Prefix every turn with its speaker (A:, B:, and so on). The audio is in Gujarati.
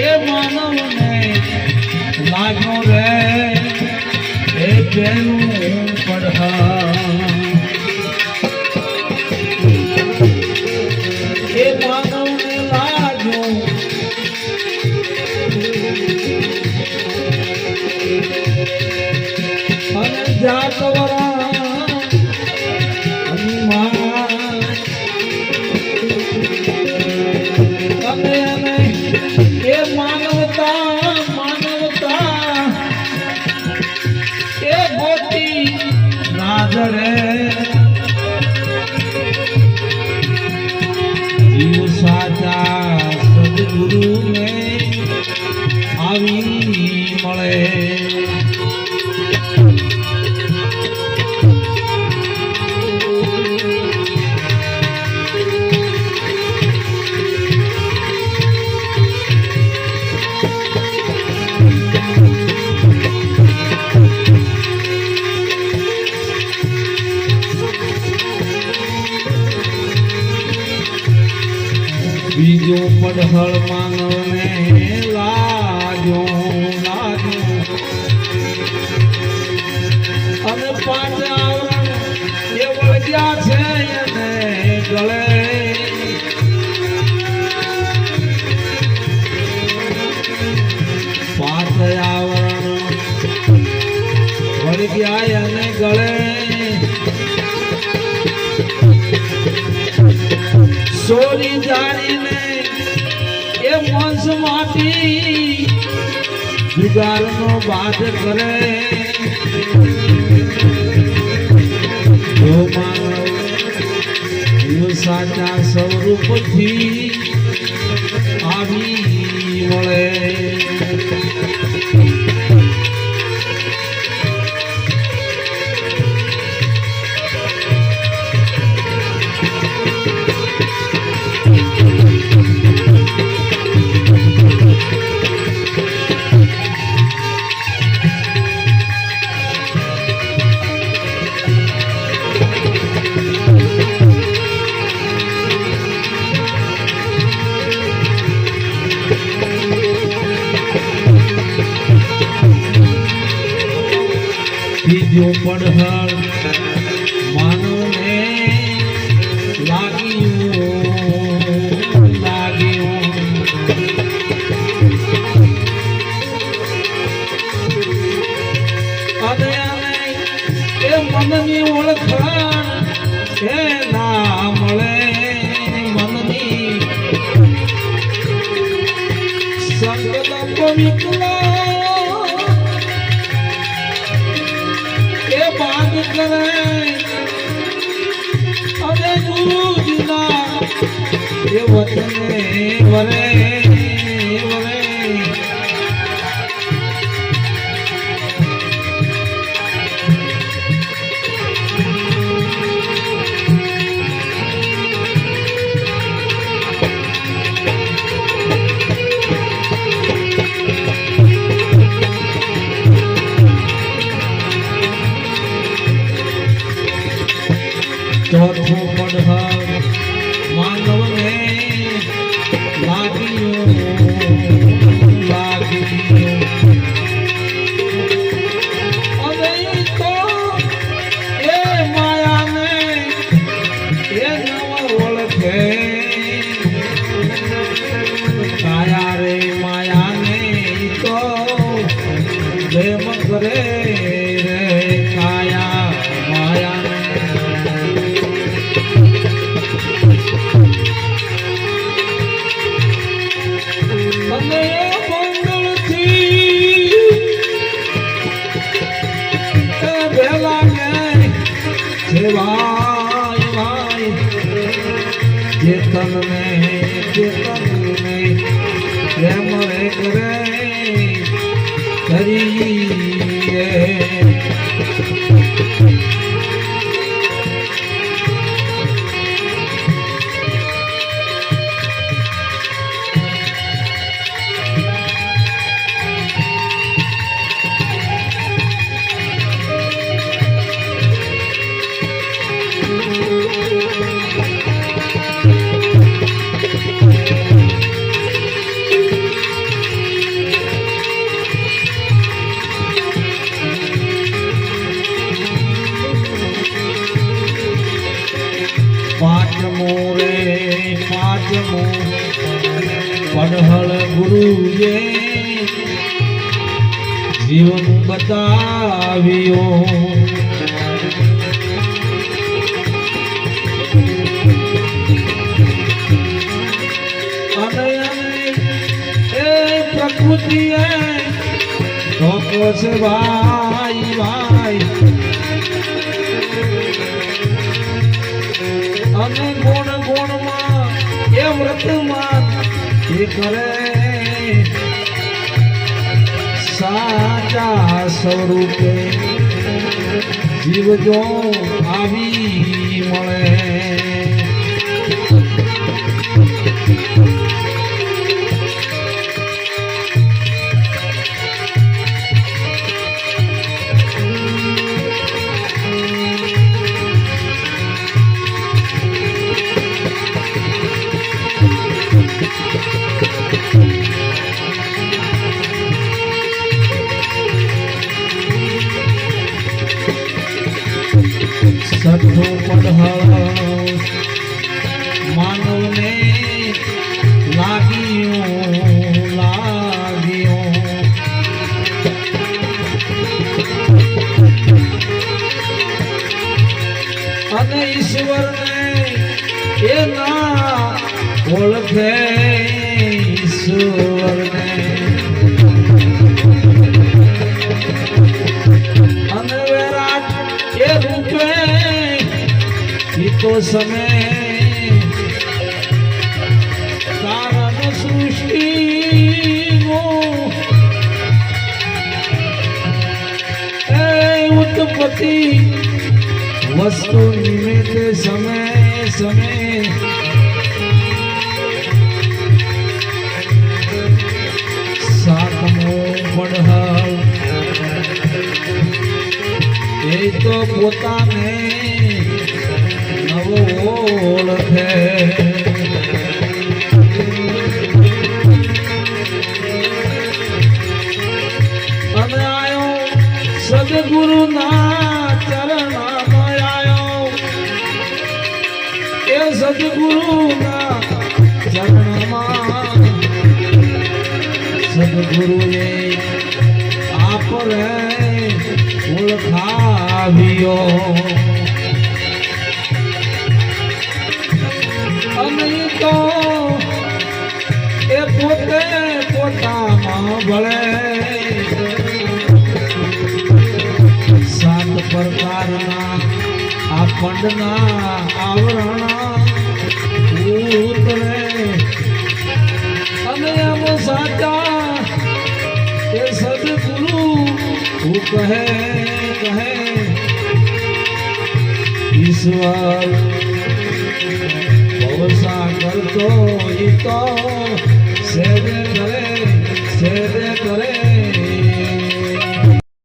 A: એ માનવને લાગ્યો રે એ તેનું પડહા મળે બીજું પડહળ માંગવા જાય અને ગળે. સોરી જાણીને એ મંસ માટી જુગારનો બાદ કરે. સાચા સ્વરૂપથી આવી મળે પડહળ માનવને લાગી ચોથું પડહા કરે હરી મોરે પાંચમો પડહળ ગુરુએ જીવન બતાવ્યો. પ્રકૃતિએ ધોકો છે ભાઈ ભાઈ અને ગુણ ગુણમાં એ વ્રતમાં એ કરે. સાચા સ્વરૂપે જીવ જો આવી મળે. સઠ્ઠો પડહળ માનવને લાગ્યું લાગ્યું. અને ઈશ્વરને એ ના ઓળખે. ઈ તો સમય કારણ સૃષ્ટિ એ ઉત્પત્તિ વસ્તુ નિમિત્ત સમય સમય સાતમો પડહળ એ તો પોતાને સદગુરુ ના ચરણમાં આયો એ સદગુરુના ચરણમાં સદગુરુએ આપણે ઓળખાવ્યો. તો એ પોતે પોતામાં ભળે. પ્રકારના આ પંડના આવરણ, ઉતરે. અને એમ સાચા, એ સદગુરુ કહે કહે. ઈશ્વર ભવસા કરતો ઈ તો સેવે કરે સેવે કરે.